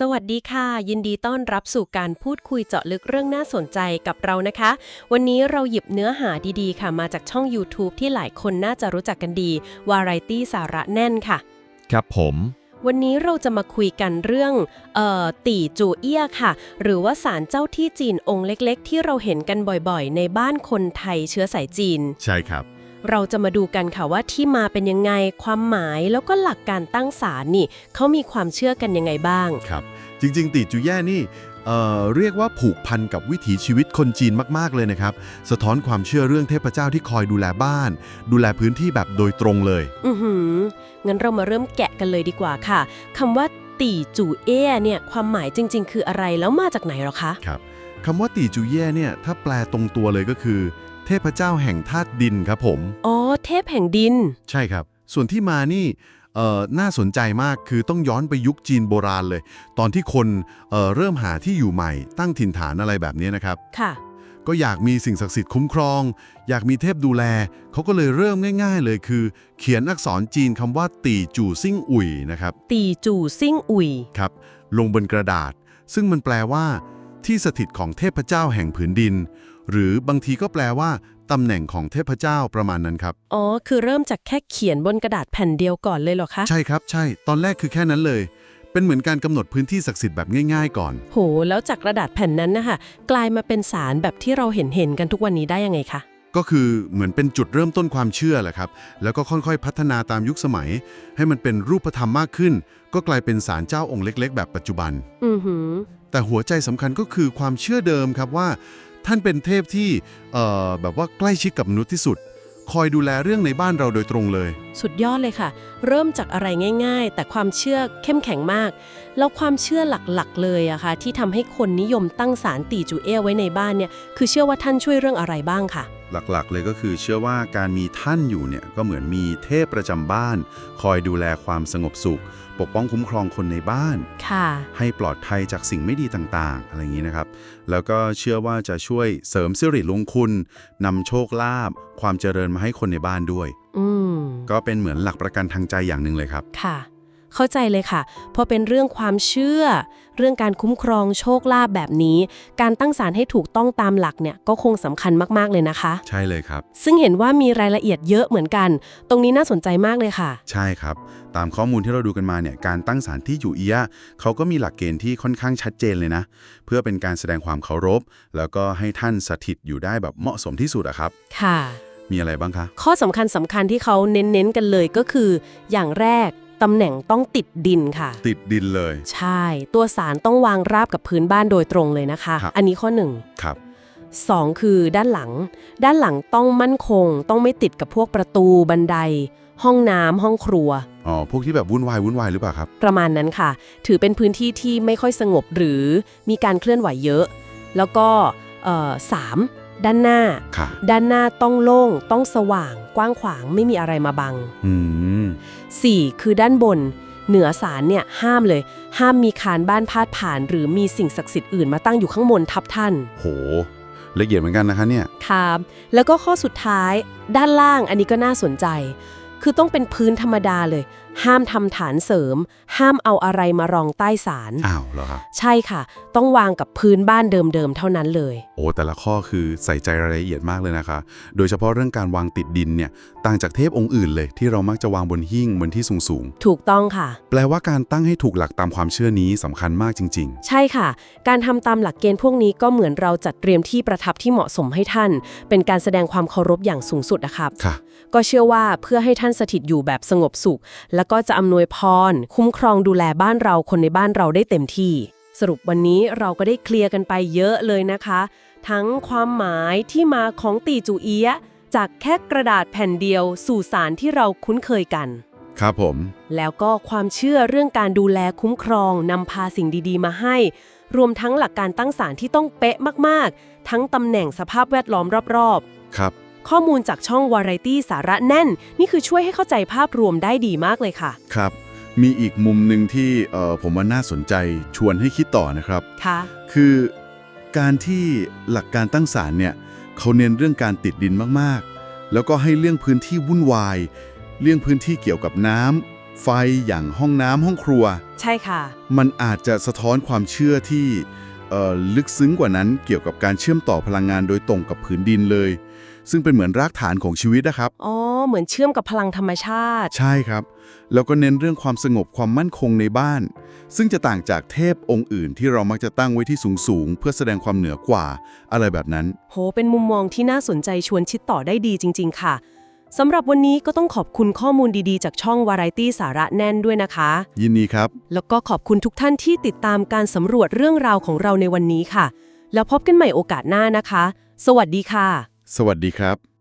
สวัสดีค่ะ ยินดีต้อนรับสู่การพูดคุยเจาะลึกเรื่องน่าสนใจกับเรานะคะ วันนี้เราหยิบเนื้อหาดีๆ ค่ะ มาจากช่อง YouTube ที่หลายคนน่าจะรู้จักกันดี Variety สาระแน่นค่ะ ครับผม วันนี้เราจะมาคุยกันเรื่องเอ่อตีจูเอี้ยค่ะ หรือว่าศาลเจ้าที่จีนองค์เล็ก ๆ ที่เราเห็นกันบ่อยๆ ในบ้านคนไทยเชื้อสายจีน ใช่ครับ เราจะมาดูกันค่ะว่าที่มาเป็นยังไง ความหมายแล้วก็หลักการตั้งศาลนี่เขามีความเชื่อกันยังไงบ้าง ครับ จริง ๆตีจูแย่นี่เอ่อเรียกว่าผูกพันกับวิถีชีวิตคนจีนมาก ๆ เลยนะครับ สะท้อนความเชื่อเรื่องเทพเจ้าที่คอยดูแลบ้าน ดูแลพื้นที่แบบโดยตรงเลย อือหืองั้นเรามาเริ่มแกะกันเลยดีกว่าค่ะคำว่าตีจู่เอ้เนี่ยความหมายจริง ๆ คืออะไรแล้วมาจากไหนหรอคะ ครับ คำว่าตีจูแย่เนี่ยถ้าแปลตรงตัวเลยก็คือ เทพเจ้าแห่งธาตุดินครับผม อ๋อ เทพแห่งดิน ใช่ครับ ส่วนที่มานี่เอ่อน่าสนใจมากคือต้องย้อนไปยุคจีนโบราณเลย ตอนที่คนเอ่อเริ่มหาที่อยู่ใหม่ ตั้งถิ่นฐานอะไรแบบนี้นะครับ ค่ะ ก็อยากมีสิ่งศักดิ์สิทธิ์คุ้มครอง อยากมีเทพดูแล เขาก็เลยเริ่มง่าย ๆ เลยคือ เขียนอักษรจีนคำว่า ตีจู่ซิ่งอุ่ยนะครับ ตีจู่ซิ่งอุยครับ ลงบนกระดาษ ซึ่งมันแปลว่า ที่สถิตของเทพเจ้าแห่งผืนดิน หรือบางทีก็แปลว่าตำแหน่งของเทพเจ้าประมาณนั้นครับ อ๋อ คือเริ่มจากแค่เขียนบนกระดาษแผ่นเดียวก่อนเลยเหรอคะ ใช่ครับ ใช่ ตอนแรกคือแค่นั้นเลย เป็นเหมือนการกำหนดพื้นที่ศักดิ์สิทธิ์แบบง่าย ๆ ก่อน โห แล้วจากกระดาษแผ่นนั้นนะคะกลายมาเป็นสารแบบที่เราเห็นเห็นๆกันทุกวันนี้ได้ยังไงคะ ก็คือเหมือนเป็นจุดเริ่มต้นความเชื่อแหละครับ แล้วก็ค่อยๆพัฒนาตามยุคสมัย ให้มันเป็นรูปธรรมมากขึ้น ก็กลายเป็นศาลเจ้าองค์เล็ก ๆ แบบปัจจุบัน อือหือ แต่หัวใจสำคัญก็คือความเชื่อเดิมครับว่า ท่านเป็นเทพที่แบบว่าใกล้ชิดกับมนุษย์ที่สุด คอยดูแลเรื่องในบ้านเราโดยตรงเลย สุดยอดเลยค่ะ เริ่มจากอะไรง่าย ๆ แต่ความเชื่อเข้มแข็งมาก แล้วความเชื่อหลักๆ เลยอะค่ะที่ทำให้คนนิยมตั้งสารตีจูเอไว้ในบ้านเนี่ยคือเชื่อว่าท่านช่วยเรื่องอะไรบ้างค่ะ หลักๆ เลยก็คือเชื่อว่าการมีท่านอยู่เนี่ยก็เหมือนมีเทพประจำบ้าน คอยดูแลความสงบสุข ปกป้องคุ้มครองคนในบ้านค่ะให้ปลอดภัยจากสิ่งไม่ดีต่างๆ อะไรอย่างนี้นะครับ แล้วก็เชื่อว่าจะช่วยเสริมสิริมงคลนำโชคลาภความเจริญมาให้คนในบ้านด้วยอืมก็เป็นเหมือนหลักประกันทางใจอย่างหนึ่งเลยครับค่ะ เข้าใจเลยค่ะ พอเป็นเรื่องความเชื่อ เรื่องการคุ้มครองโชคลาภแบบนี้ การตั้งศาลให้ถูกต้องตามหลักเนี่ยก็คงสำคัญมากๆเลยนะคะ ใช่เลยครับ ซึ่งเห็นว่ามีรายละเอียดเยอะเหมือนกัน ตรงนี้น่าสนใจมากเลยค่ะ ใช่ครับ ตามข้อมูลที่เราดูกันมาเนี่ยการตั้งศาลที่อยู่เอียะเขาก็มีหลักเกณฑ์ที่ค่อนข้างชัดเจนเลยนะ เพื่อเป็นการแสดงความเคารพ แล้วก็ให้ท่านสถิตอยู่ได้แบบเหมาะสมที่สุดอะครับ ค่ะมีอะไรบ้างคะ ข้อสำคัญสำคัญที่เขาเน้นๆกันเลยก็คือ อย่างแรก ตำแหน่งต้องติดดินค่ะ ติดดินเลย ใช่ ตัวสารต้องวางราบกับพื้นบ้านโดยตรงเลยนะคะ ครับ อันนี้ข้อหนึ่ง ครับ สองคือด้านหลัง ด้านหลังต้องมั่นคง ต้องไม่ติดกับพวกประตูบันได ห้องน้ำห้องครัว อ๋อ พวกที่แบบวุ่นวายวุ่นวายหรือเปล่าครับ ประมาณนั้นค่ะ ถือเป็นพื้นที่ที่ไม่ค่อยสงบหรือมีการเคลื่อนไหวเยอะ แล้วก็เอ่อสามด้านหน้า ค่ะ ด้านหน้าต้องโล่ง ต้องสว่าง กว้างขวางไม่มีอะไรมาบัง อืม 4. คือด้านบน เหนือศาลเนี่ยห้ามเลย ห้ามมีคานบ้านพาดผ่าน หรือมีสิ่งศักดิ์สิทธิ์อื่นมาตั้งอยู่ข้างบนทับท่าน โหละเอียดเหมือนกันนะคะเนี่ย ครับ แล้วก็ข้อสุดท้ายด้านล่างอันนี้ก็น่าสนใจ คือต้องเป็นพื้นธรรมดาเลย ห้ามทำฐานเสริม ห้ามเอาอะไรมารองใต้ศาลอ้าวเหรอครับใช่ค่ะ ต้องวางกับพื้นบ้านเดิมๆเท่านั้นเลย โอ้แต่ละข้อคือใส่ใจรายละเอียดมากเลยนะคะ โดยเฉพาะเรื่องการวางติดดินเนี่ยต่างจากเทพองค์อื่นเลย ที่เรามักจะวางบนหิ้งบนที่สูงถูกต้องค่ะ ๆ แปลว่าการตั้งให้ถูกหลักตามความเชื่อนี้สำคัญมากจริง ใช่ค่ะ การทำตามหลักเกณฑ์พวกนี้ก็เหมือนเราจัดเตรียมที่ประทับที่เหมาะสมให้ท่าน เป็นการแสดงความเคารพอย่างสูงสุดนะครับ ๆ ค่ะ ก็เชื่อว่าเพื่อให้ท่านสถิตอยู่แบบสงบสุข แล้วก็จะอำนวยพร คุ้มครองดูแลบ้านเราคนในบ้านเราได้เต็มที่ สรุปวันนี้เราก็ได้เคลียร์กันไปเยอะเลยนะคะ ทั้งความหมายที่มาของตีจูเอียะจากแค่กระดาษแผ่นเดียวสู่สารที่เราคุ้นเคยกัน ครับผม แล้วก็ความเชื่อเรื่องการดูแลคุ้มครองนำพาสิ่งดีๆ มาให้ รวมทั้งหลักการตั้งศาลที่ต้องเป๊ะมากๆ ทั้งตำแหน่งสภาพแวดล้อมรอบๆ ครับ ข้อมูลจากช่อง Variety สาระแน่น นี่คือช่วยให้เข้าใจภาพรวมได้ดีมากเลยค่ะ ครับ มีอีกมุมหนึ่งที่เอ่อผมว่าน่าสนใจชวนให้คิดต่อนะครับ ค่ะ คือการที่หลักการตั้งศาลเนี่ยเขาเน้นเรื่องการติดดินมากๆ แล้วก็ให้เรื่องพื้นที่วุ่นวาย เรื่องพื้นที่เกี่ยวกับน้ำไฟอย่างห้องน้ำห้องครัว ใช่ค่ะ มันอาจจะสะท้อนความเชื่อที่เอ่อลึกซึ้งกว่านั้นเกี่ยวกับการเชื่อมต่อพลังงานโดยตรงกับผืนดินเลย ซึ่งเป็นเหมือนรากฐานของชีวิตนะครับ อ๋อ เหมือนเชื่อมกับพลังธรรมชาติ ใช่ครับ แล้วก็เน้นเรื่องความสงบความมั่นคงในบ้าน ซึ่งจะต่างจากเทพองค์อื่นที่เรามักจะตั้งไว้ที่สูงๆ เพื่อแสดงความเหนือกว่า อะไรแบบนั้น โห เป็นมุมมองที่น่าสนใจชวนคิดต่อได้ดีจริง ๆ ค่ะสำหรับวันนี้ก็ต้องขอบคุณข้อมูลดีๆ จากช่อง Variety สาระแน่นด้วยนะคะ ยินดีครับ แล้วก็ขอบคุณทุกท่านที่ติดตามการสำรวจเรื่องราวของเราในวันนี้ค่ะ แล้วพบกันใหม่โอกาสหน้านะคะ สวัสดีค่ะ สวัสดีครับ